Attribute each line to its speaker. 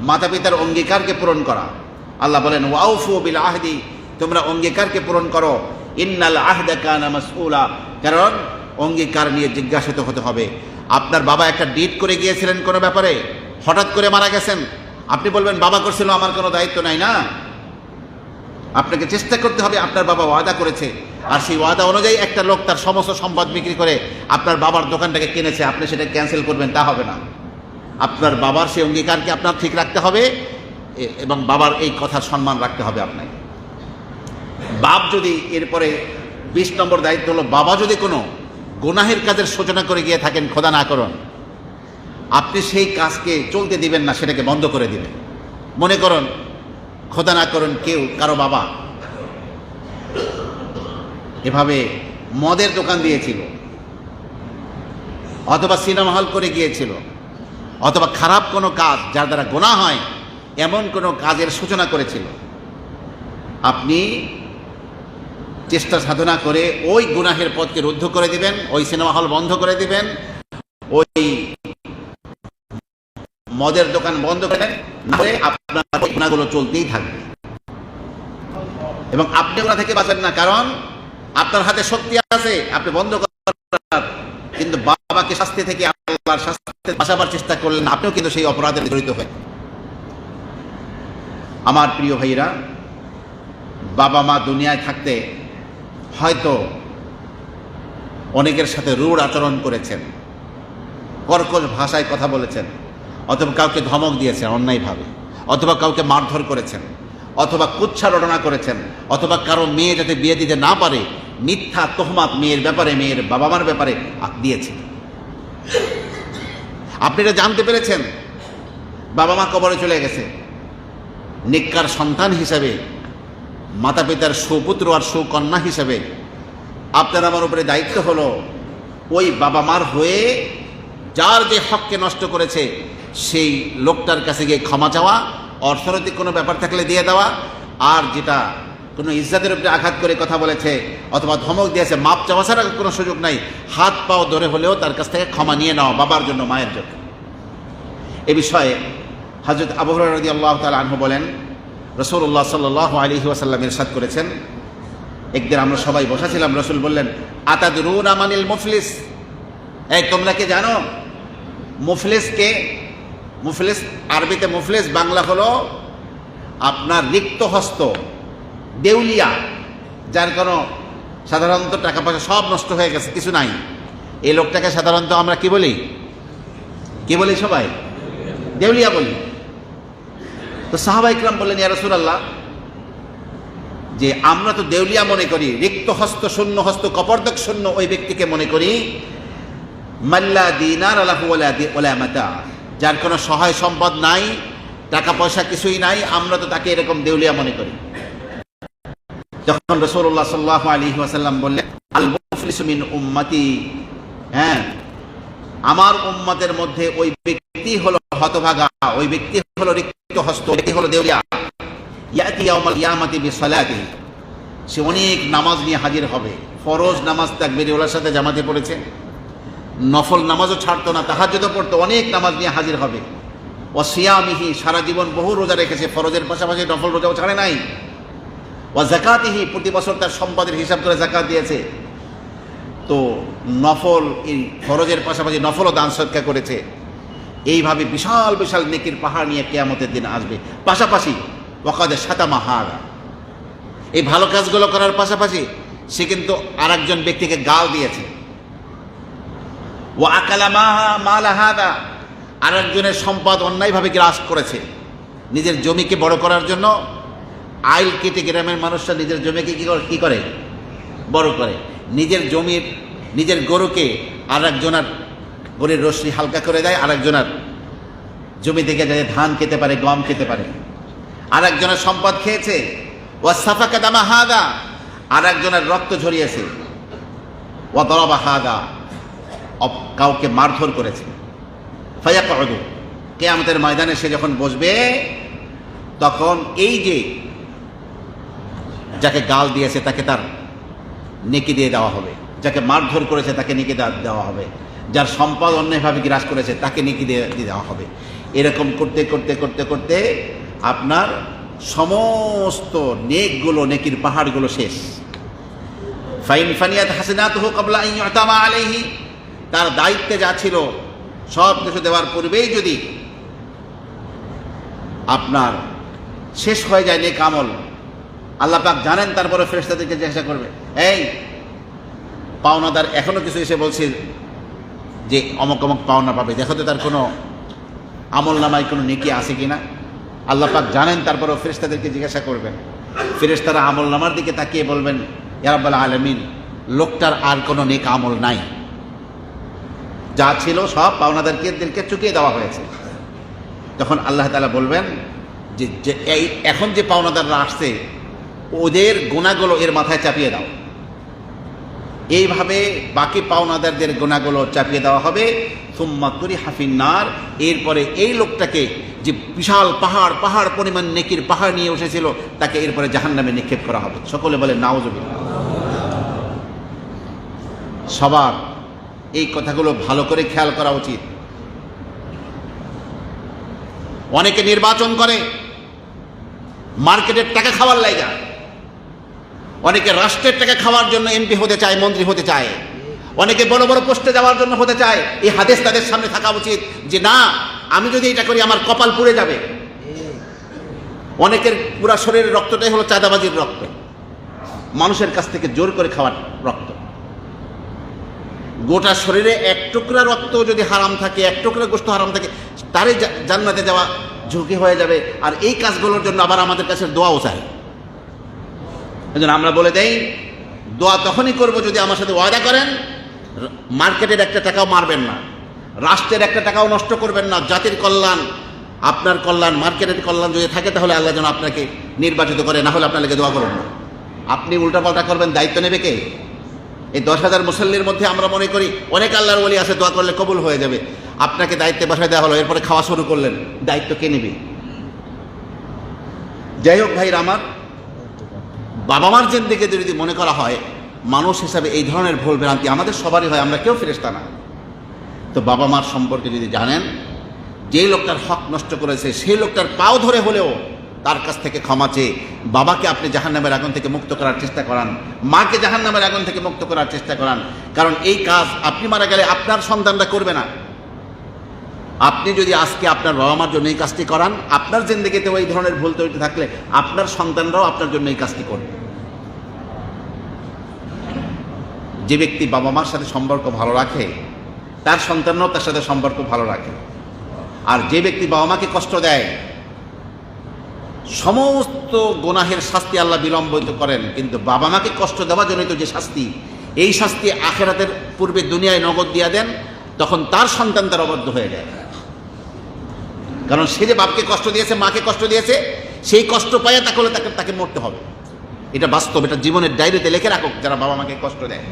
Speaker 1: মাতা পিতার অঙ্গীকারকে পূরণ করা। আল্লাহ বলেন, ওয়াউফু বিল আহদি তোমরা অঙ্গীকারকে পূরণ করো। ইন্নাল আহদা কানা কারণ অঙ্গীকার নিয়ে জিজ্ঞাসিত হতে হবে। আপনার বাবা একটা ডিট করে গিয়েছিলেন কোনো ব্যাপারে? হঠাৎ করে মারা গেছেন? আপনি বলবেন, বাবা করছিল, আমার কোনো দায়িত্ব নাই না। আপনাকে চেষ্টা করতে হবে, আপনার বাবা ওয়াদা করেছে। আর সেই ওয়াদা অনুযায়ী একটা লোক তার সমস্ত সম্পদ বিক্রি করে আপনার বাবার দোকানটাকে কিনেছে। আপনি সেটা ক্যান্সেল করবেন, তা হবে না। আপনার বাবার সেই অঙ্গীকারকে আপনার ঠিক রাখতে হবে এবং বাবার এই কথার সম্মান রাখতে হবে আপনাকে। বাপ যদি এরপরে বিশ নম্বর দায়িত্ব হলো, বাবা যদি কোনো গুনাহের কাজের সূচনা করে গিয়ে থাকেন, খোদা না করুন, আপনি সেই কাজকে চলতে দিবেন না, সেটাকে বন্ধ করে দিবেন। মনে করুন, খোদা না করুন কেউ কারও বাবা এভাবে মদের দোকান দিয়েছিল, অথবা সিনেমা হল করে গিয়েছিল অথবা খারাপ কোনো কাজ যার দ্বারা গোনা হয়, এমন কোনো কাজের সূচনা করেছিল। আপনি চেষ্টা সাধনা করে ওই গুনাহের পথকে রুদ্ধ করে দিবেন, ওই সিনেমা হল বন্ধ করে দিবেন, ওই মদের দোকান বন্ধ করে দেন নাহলে আপনার গুণাগুলো চলতেই থাকবে। এবং আপনি ওগুলা থেকে বাঁচেন না, কারণ আপনার হাতে শক্তি আছে, আপনি বন্ধ করার, কিন্তু বাবাকে শাস্তি থেকে আল্লাহর শাস্তি বাঁচাবার চেষ্টা করলেন, আপনিও কিন্তু সেই অপরাধে জড়িত হয়ে। আমার প্রিয় ভাইরা বাবা মা দুনিয়ায় থাকতে হয়তো অনেকের সাথে রূঢ় আচরণ করেছেন, কর্কশ ভাষায় কথা বলেছেন, অথবা কাউকে ধমক দিয়েছেন অন্যায়ভাবে, অথবা কাউকে মারধর করেছেন, অথবা কুচ্ছা রটনা করেছেন, অথবা কারও মেয়ে যাতে বিয়ে দিতে না পারে, মিথ্যা তোহমাত মেয়ের ব্যাপারে, মেয়ের বাবা মার ব্যাপারে দিয়েছেন। আপনি এটা জানতে পেরেছেন? বাবা মা কবরে চলে গেছে। নিকার সন্তান হিসাবে মাতা পিতার সুপুত্র আর সুকন্যা হিসাবে আপনার আমার উপরে দায়িত্ব হলো ওই বাবা মার হয়ে যার যে হককে নষ্ট করেছে, সেই লোকটার কাছে গিয়ে ক্ষমা চাওয়া, অর্থনৈতিক কোনো ব্যাপার থাকলে দিয়ে দেওয়া, আর যেটা কোনো ইজ্জাতের উপরে আঘাত করে কথা বলেছে অথবা ধমক দিয়েছে, মাপ চাওয়া ছাড়া কোনো সুযোগ নাই। হাত পাও ধরে হলেও তার কাছ থেকে ক্ষমা নিয়ে নাও, বাবার জন্য, মায়ের জন্য। এ বিষয়ে হজরত আবু রদি আল্লাহ তালা আনহু বলেন রসুল্লাহ সাল্লাহ আলহি ওয়াসাল্লাম ইরশাদ করেছেন। একদিন আমরা সবাই বসাছিলাম, রসুল বললেন আতাদ রুন আমানিল মুফলিস? এই, তোমরা কি জানো? মুফলিসকে মুফলিস, আরবিতে মুফলিস, বাংলা হলো আপনার রিক্ত হস্ত দেউলিয়া, যার কোনো সাধারণত টাকা পয়সা সব নষ্ট হয়ে গেছে, কিছু নাই। এই লোকটাকে সাধারণত আমরা কি বলি? কি বলি সবাই? দেউলিয়া বলি। তো সাহাবা ইকরাম বললেন, ইয়া আল্লাহ যে আমরা তো দেউলিয়া মনে করি রিক্ত হস্ত শূন্য হস্ত কপর্দক শূন্য ওই ব্যক্তিকে মনে করি, মাল্লা দিনার আলাহু ওলা দি- ওলা মাতা। যার কোনো সহায় সম্পদ নাই, টাকা পয়সা কিছুই নাই, আমরা তো তাকে এরকম দেউলিয়া মনে করি। যখন রসুল্লাহ সাল্লাহ আলী ওয়াসাল্লাম বললেন, আল মুফলিসু মিন উম্মতি হ্যাঁ আমার উম্মতের মধ্যে ওই ব্যক্তি হলো হতভাগা, ওই ব্যক্তি হলো রিক্ত হস্ত ব্যক্তি হলো দেউলিয়া। ইয়াতি ইয়াউমাল কিয়ামাতি বিসসালাতি সে অনেক নামাজ নিয়ে হাজির হবে। ফরজ নামাজ তাকবীরুল্লাহর সাথে জামাতে পড়েছে। নফল নামাজও ছাড়তো না তাহার তাহাজ্জুদও পড়তো, অনেক নামাজ নিয়ে হাজির হবে। ও সিয়ামিহি, সারা জীবন বহু রোজা রেখেছে, ফরজের পাশাপাশি নফল রোজাও ছাড়ে নাই। ও জাকাতিহি প্রতি বছর তার সম্পদের হিসাব করে জাকাত দিয়েছে। তো নফল এই ফরজের পাশাপাশি নফলও দান সৎকার করেছে। এইভাবে বিশাল বিশাল নেকির পাহাড় নিয়ে কেয়ামতের দিন আসবে। পাশাপাশি ওকাদের সাতা মাহারা এই ভালো কাজগুলো করার পাশাপাশি সে কিন্তু আর একজন ব্যক্তিকে গাল দিয়েছে। ও আকালা মাহা মালাহাদা আর একজনের সম্পদ অন্যায়ভাবে গ্রাস করেছে। নিজের জমিকে বড় করার জন্য আইল কেটে গ্রামের মানুষরা নিজের জমিকে কী করে বড় করে। নিজের জমির নিজের গরুকে আর একজনার গরুর রশ্মি হালকা করে দেয় আর একজনের জমি থেকে যাতে ধান খেতে পারে, গম খেতে পারে। আর একজনের সম্পদ খেয়েছে। ও সাফা কাদামা হাদা। আর একজনের রক্ত ঝরিয়েছে। ও দরবা অপ- কাউকে মারধর করেছে। কদু কে আমাদের ময়দানে সে যখন বসবে, তখন এই যে যাকে গাল দিয়েছে তাকে তার নেকি দিয়ে দেওয়া হবে। যাকে মারধর করেছে তাকে নেকি দেওয়া- হবে। যার সম্পদ অন্যায়ভাবে গ্রাস করেছে তাকে নেকি দিয়ে দেওয়া হবে। এরকম করতে করতে করতে করতে আপনার সমস্ত নেকগুলো, নেকির পাহাড়গুলো শেষ। ফাইন ফানিয়াত হাসিনাত হোক ইয়তামা আলাইহি। তার দায়িত্বে যা ছিল, সব কিছু দেওয়ার পূর্বেই যদি আপনার শেষ হয়ে যায় নেক আমল আল্লাহ পাক জানেন, তারপরে ফেরেশতাদেরকে জিজ্ঞাসা করবে। এই, পাওনাদার এখনও কিছু এসে বলছে যে অমক অমক পাওনা পাবে। দেখো তো তার কোনো আমল নামায় কোনো নেকি আছে কিনা? আল্লাহ পাক জানেন, তারপরে ফেরেশতাদেরকে জিজ্ঞাসা করবেন। ফেরেশতারা আমল নামার দিকে তাকিয়ে বলবেন ইয়ারাব্বাল আলমিন, লোকটার আর কোনো নেক আমল নাই। যা ছিল সব পাওনাদারকে চুকিয়ে দেওয়া হয়েছে। তখন আল্লাহ তালা বলবেন যে এই, এখন যে পাওনাদাররা আসছে ওদের গোনাগুলো এর মাথায় চাপিয়ে দাও। এইভাবে বাকি পাওনাদারদের গোনাগুলো চাপিয়ে দেওয়া হবে। করি হাফিন্নার এরপরে এই লোকটাকে যে বিশাল পাহাড় পাহাড় পরিমাণ নেকির পাহাড় নিয়ে এসেছিল তাকে এরপরে জাহান্নামে নিক্ষেপ করা হবে। সকলে বলে নাও নাওজবিল্লা সবার এই কথাগুলো ভালো করে খেয়াল করা উচিত। অনেকে নির্বাচন করে, মার্কেটের টাকা খাওয়ার লাইগা। অনেকে রাষ্ট্রের টাকা খাওয়ার জন্য এমপি হতে চায়, মন্ত্রী হতে চায়। অনেকে বড় বড় পোস্টে যাওয়ার জন্য হতে চায়। এই হাদেশ তাদের সামনে থাকা উচিত যে, না, আমি যদি এটা করি, আমার কপাল পুড়ে যাবে। অনেকের পুরা শরীরের রক্তটাই হলো চাঁদাবাজির রক্ত। মানুষের কাছ থেকে জোর করে খাওয়ার রক্ত। গোটা শরীরে এক টুকরা রক্ত যদি হারাম থাকে, এক টুকরা গোস্ত হারাম থাকে, তারই জান্নাতে যাওয়া ঝুঁকি হয়ে যাবে। আর এই কাজগুলোর জন্য আবার আমাদের কাছে দোয়াও চাই। এই জন্য আমরা বলে দেই, দোয়া তখনই করব যদি আমার সাথে ওয়াদা করেন, মার্কেটের একটা টাকাও মারবেন না, রাষ্ট্রের একটা টাকাও নষ্ট করবেন না, জাতির কল্যাণ, আপনার কল্যাণ, মার্কেটের কল্যাণ যদি থাকে তাহলে আল্লাহ যেন আপনাকে নির্বাচিত করে, না হলে আপনার লেগে দোয়া করুন না। আপনি উল্টাপাল্টা করবেন, দায়িত্ব নেবে কে? এই দশ হাজার মুসল্লির মধ্যে আমরা মনে করি অনেক আল্লাহর বলি আছে, দোয়া করলে কবুল হয়ে যাবে। আপনাকে দায়িত্বে বসায় দেওয়া হলো, এরপরে খাওয়া শুরু করলেন, দায়িত্ব কে নেবে? যাই হোক ভাইরা আমার বাবা মার দিকে যদি মনে করা হয়, মানুষ হিসাবে এই ধরনের ভুল ভ্রান্তি আমাদের সবারই হয়, আমরা কেউ ফেরেস্তা না। তো বাবা মার সম্পর্কে যদি জানেন, যেই লোকটার হক নষ্ট করেছে, সেই লোকটার পাও ধরে হলেও তার কাছ থেকে ক্ষমা চেয়ে বাবাকে আপনি জাহান নামের আগুন থেকে মুক্ত করার চেষ্টা করান, মাকে জাহান্নামের আগুন থেকে মুক্ত করার চেষ্টা করান, কারণ এই কাজ আপনি মারা গেলে আপনার সন্তানরা করবে না। আপনি যদি আজকে আপনার বাবা মার জন্য এই কাজটি করান, আপনার জিন্দগিতেও এই ধরনের ভুল তৈরি থাকলে আপনার সন্তানরাও আপনার জন্য এই কাজটি করবে। যে ব্যক্তি বাবা মার সাথে সম্পর্ক ভালো রাখে, তার সন্তানরাও তার সাথে সম্পর্ক ভালো রাখে। আর যে ব্যক্তি বাবা মাকে কষ্ট দেয়, সমস্ত গোনাহের শাস্তি আল্লাহ বিলম্বিত করেন, কিন্তু বাবা মাকে কষ্ট দেওয়ার জন্যই তো যে শাস্তি, এই শাস্তি আখেরাতের পূর্বে দুনিয়ায় নগদ দিয়া দেন, তখন তার সন্তান তার অবদ্ধ হয়ে যায়। কারণ সে যে বাপকে কষ্ট দিয়েছে, মাকে কষ্ট দিয়েছে, সেই কষ্ট পাইয়া তাকে তাকে তাকে মরতে হবে। এটা বাস্তব, এটা জীবনের ডায়েরিতে লেখে রাখুক যারা বাবা মাকে কষ্ট দেয়।